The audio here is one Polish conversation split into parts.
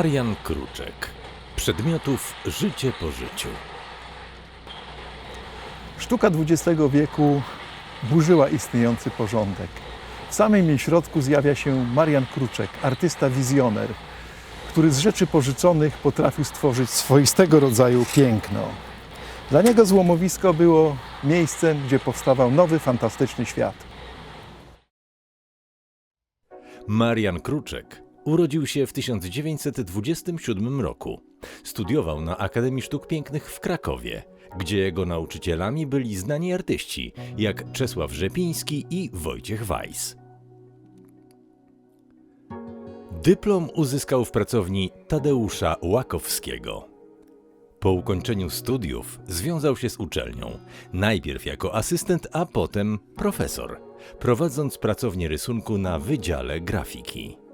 Marian Kruczek. Przedmiotów życie po życiu. Sztuka XX wieku burzyła istniejący porządek. W samym jej środku zjawia się Marian Kruczek, artysta wizjoner, który z rzeczy pożyczonych potrafił stworzyć swoistego rodzaju piękno. Dla niego złomowisko było miejscem, gdzie powstawał nowy, fantastyczny świat. Marian Kruczek urodził się w 1927 roku. Studiował na Akademii Sztuk Pięknych w Krakowie, gdzie jego nauczycielami byli znani artyści jak Czesław Rzepiński i Wojciech Weiss. Dyplom uzyskał w pracowni Tadeusza Łakowskiego. Po ukończeniu studiów związał się z uczelnią, najpierw jako asystent, a potem profesor, prowadząc pracownię rysunku na Wydziale Grafiki.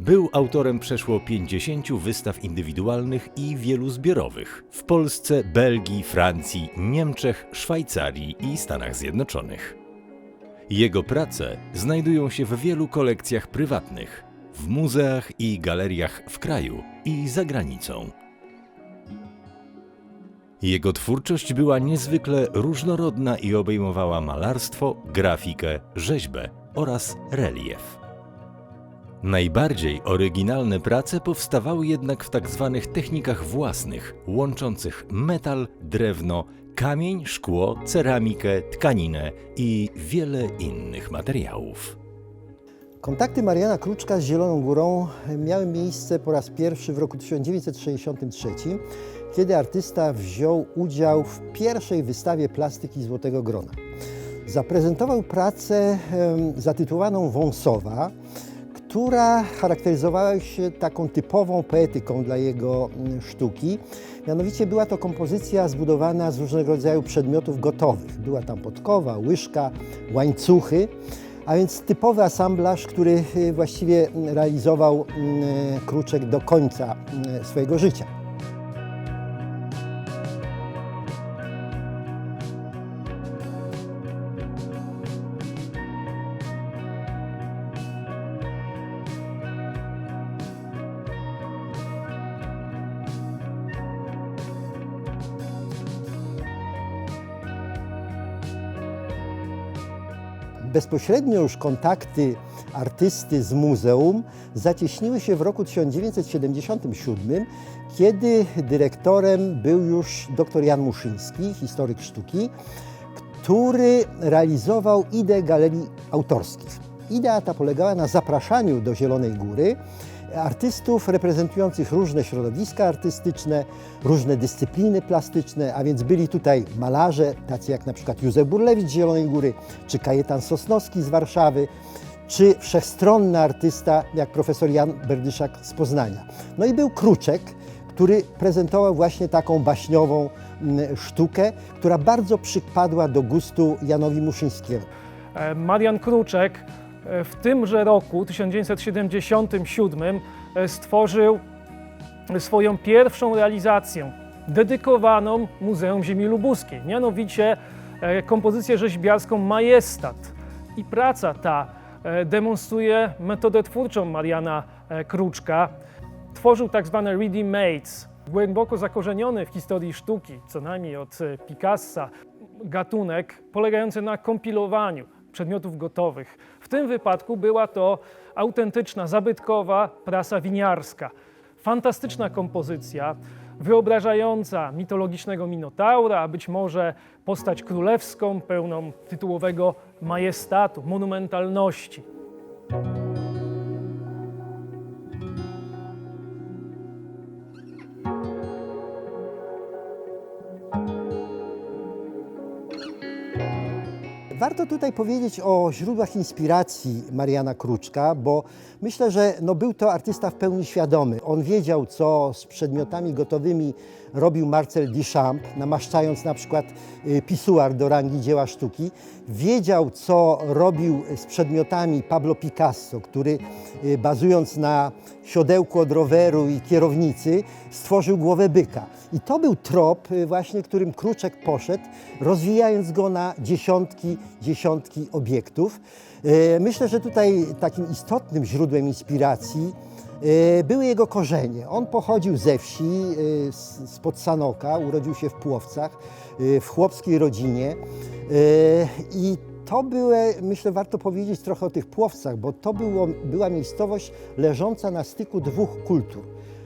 Był autorem przeszło 50 wystaw indywidualnych i wielu zbiorowych w Polsce, Belgii, Francji, Niemczech, Szwajcarii i Stanach Zjednoczonych. Jego prace znajdują się w wielu kolekcjach prywatnych, w muzeach i galeriach w kraju i za granicą. Jego twórczość była niezwykle różnorodna i obejmowała malarstwo, grafikę, rzeźbę oraz relief. Najbardziej oryginalne prace powstawały jednak w tak zwanych technikach własnych, łączących metal, drewno, kamień, szkło, ceramikę, tkaninę i wiele innych materiałów. Kontakty Mariana Kruczka z Zieloną Górą miały miejsce po raz pierwszy w roku 1963, kiedy artysta wziął udział w pierwszej wystawie plastyki Złotego Grona. Zaprezentował pracę zatytułowaną Wąsowa, która charakteryzowała się taką typową poetyką dla jego mm, sztuki. Mianowicie była to kompozycja zbudowana z różnego rodzaju przedmiotów gotowych. Była tam podkowa, łyżka, łańcuchy, a więc typowy asamblaż, który y, właściwie realizował mm, Kruczek do końca mm, swojego życia. Bezpośrednio już kontakty artysty z muzeum zacieśniły się w roku 1977, kiedy dyrektorem był już dr Jan Muszyński, historyk sztuki, który realizował ideę galerii autorskich. Idea ta polegała na zapraszaniu do Zielonej Góry artystów reprezentujących różne środowiska artystyczne, różne dyscypliny plastyczne, a więc byli tutaj malarze, tacy jak na przykład Józef Burlewicz z Zielonej Góry, czy Kajetan Sosnowski z Warszawy, czy wszechstronny artysta jak profesor Jan Berdyszak z Poznania. No i był Kruczek, który prezentował właśnie taką baśniową mm, sztukę, która bardzo przypadła do gustu Janowi Muszyńskiemu. E, Marian Kruczek w tymże roku, 1977, e, stworzył swoją pierwszą realizację dedykowaną Muzeum Ziemi Lubuskiej, mianowicie e, kompozycję rzeźbiarską Majestat. I praca ta e, demonstruje metodę twórczą Mariana e, Kruczka. Tworzył tak zwane ready-mades, głęboko zakorzeniony w historii sztuki, co najmniej od e, Picassa, gatunek polegający na kompilowaniu przedmiotów gotowych. Tym wypadku była to autentyczna, zabytkowa prasa winiarska. Fantastyczna kompozycja, wyobrażająca mitologicznego Minotaura, a być może postać królewską, pełną tytułowego majestatu, monumentalności. Warto tutaj powiedzieć o źródłach inspiracji Mariana Kruczka, bo myślę, że no był to artysta w pełni świadomy. On wiedział, co z przedmiotami gotowymi robił Marcel Duchamp, namaszczając na przykład y, pisuar do rangi dzieła sztuki. Wiedział, co robił z przedmiotami Pablo Picasso, który y, bazując na siodełku od roweru i kierownicy stworzył głowę byka. I to był trop y, właśnie, którym Kruczek poszedł, rozwijając go na dziesiątki dziesiątki obiektów. E, Myślę, że tutaj takim istotnym źródłem inspiracji e, były jego korzenie. On pochodził ze wsi, spod Sanoka, urodził się w Płowcach, w chłopskiej rodzinie i to były, myślę, warto powiedzieć trochę o tych Płowcach, bo to było, była miejscowość leżąca na styku dwóch kultur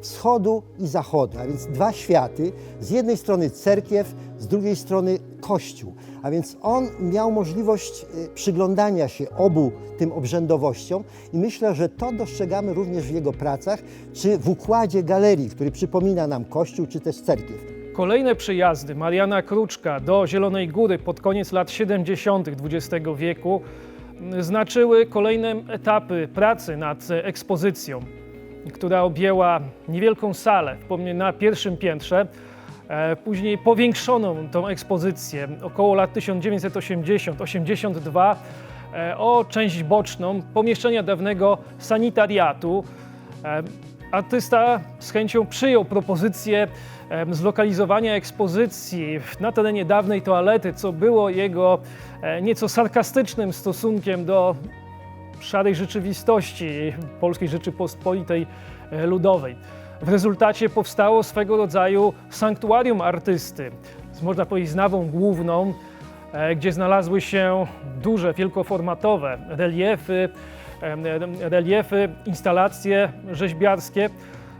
wschodu i zachodu, a więc dwa światy. Z jednej strony cerkiew, z drugiej strony kościół. A więc on miał możliwość y, przyglądania się obu tym obrzędowościom i myślę, że to dostrzegamy również w jego pracach, czy w układzie galerii, który przypomina nam kościół, czy też cerkiew. Kolejne przyjazdy Mariana Kruczka do Zielonej Góry pod koniec lat 70. XX wieku znaczyły kolejne etapy pracy nad e, ekspozycją, która objęła niewielką salę na pierwszym piętrze. E, Później powiększoną tą ekspozycję około lat 1980-82 e, o część boczną pomieszczenia dawnego sanitariatu. Artysta z chęcią przyjął propozycję zlokalizowania ekspozycji na terenie dawnej toalety, co było jego e, nieco sarkastycznym stosunkiem do szarej rzeczywistości Polskiej Rzeczypospolitej e, Ludowej. W rezultacie powstało swego rodzaju sanktuarium artysty, z- można powiedzieć z nawą główną, e, gdzie znalazły się duże, wielkoformatowe reliefy, reliefy, instalacje rzeźbiarskie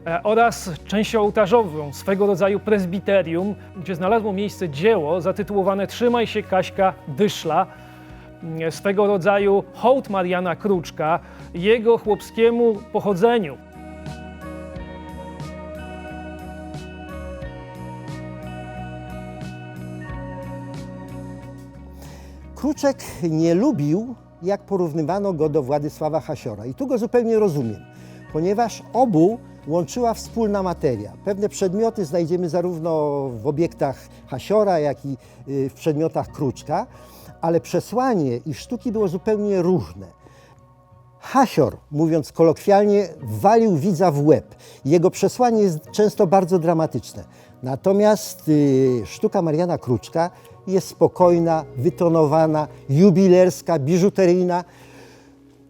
e, oraz częścią ołtarzową, swego rodzaju prezbiterium, gdzie znalazło miejsce dzieło zatytułowane Trzymaj się Kaśka Dyszla, m, swego rodzaju hołd Mariana Kruczka jego chłopskiemu pochodzeniu. Kruczek nie lubił, jak porównywano go do Władysława Hasiora. I tu go zupełnie rozumiem, ponieważ obu łączyła wspólna materia. Pewne przedmioty znajdziemy zarówno w obiektach Hasiora, jak i y, w przedmiotach Kruczka, ale przesłanie ich sztuki było zupełnie różne. Hasior, mówiąc kolokwialnie, walił widza w łeb. Jego przesłanie jest często bardzo dramatyczne. Natomiast y, sztuka Mariana Kruczka jest spokojna, wytonowana, jubilerska, biżuteryjna,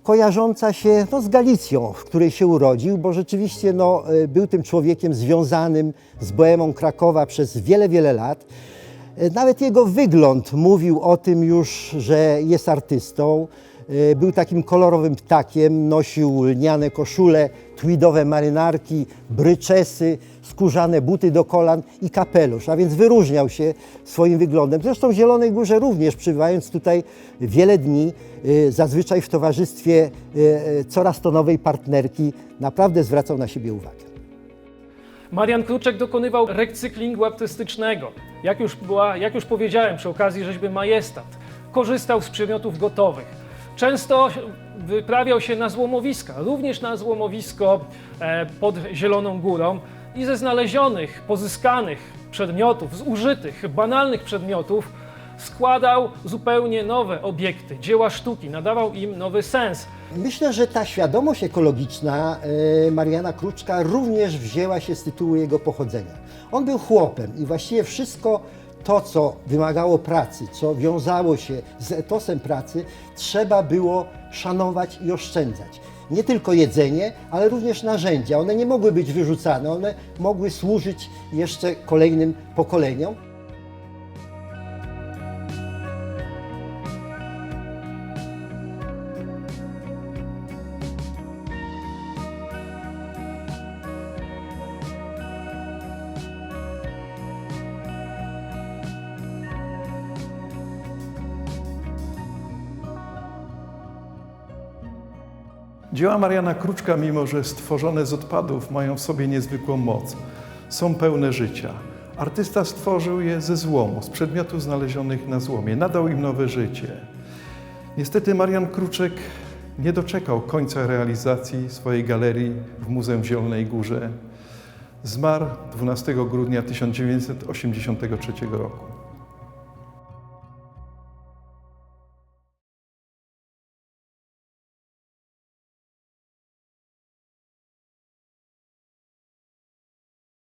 kojarząca się no, z Galicją, w której się urodził, bo rzeczywiście no, y, był tym człowiekiem związanym z bohemą Krakowa przez wiele, wiele lat. Y, Nawet jego wygląd mówił o tym już, że jest artystą. Y, Był takim kolorowym ptakiem, nosił lniane koszule, tweedowe marynarki, bryczesy, skórzane buty do kolan i kapelusz, a więc wyróżniał się swoim wyglądem. Zresztą w Zielonej Górze również, przybywając tutaj wiele dni, y, zazwyczaj w towarzystwie y, y, coraz to nowej partnerki, naprawdę zwracał na siebie uwagę. Marian Kruczek dokonywał recyklingu artystycznego. Jak już, była, jak już powiedziałem przy okazji rzeźby Majestat, korzystał z przedmiotów gotowych. Często wyprawiał się na złomowiska, również na złomowisko e, pod Zieloną Górą i ze znalezionych, pozyskanych przedmiotów, zużytych, banalnych przedmiotów składał zupełnie nowe obiekty, dzieła sztuki, nadawał im nowy sens. Myślę, że ta świadomość ekologiczna e, Mariana Kruczka również wzięła się z tytułu jego pochodzenia. On był chłopem i właściwie wszystko to, co wymagało pracy, co wiązało się z etosem pracy, trzeba było szanować i oszczędzać. Nie tylko jedzenie, ale również narzędzia. One nie mogły być wyrzucane, one mogły służyć jeszcze kolejnym pokoleniom. Dzieła Mariana Kruczka, mimo że stworzone z odpadów, mają w sobie niezwykłą moc. Są pełne życia. Artysta stworzył je ze złomu, z przedmiotów znalezionych na złomie. Nadał im nowe życie. Niestety Marian Kruczek nie doczekał końca realizacji swojej galerii w Muzeum Zielonej Górze. Zmarł 12 grudnia 1983 roku.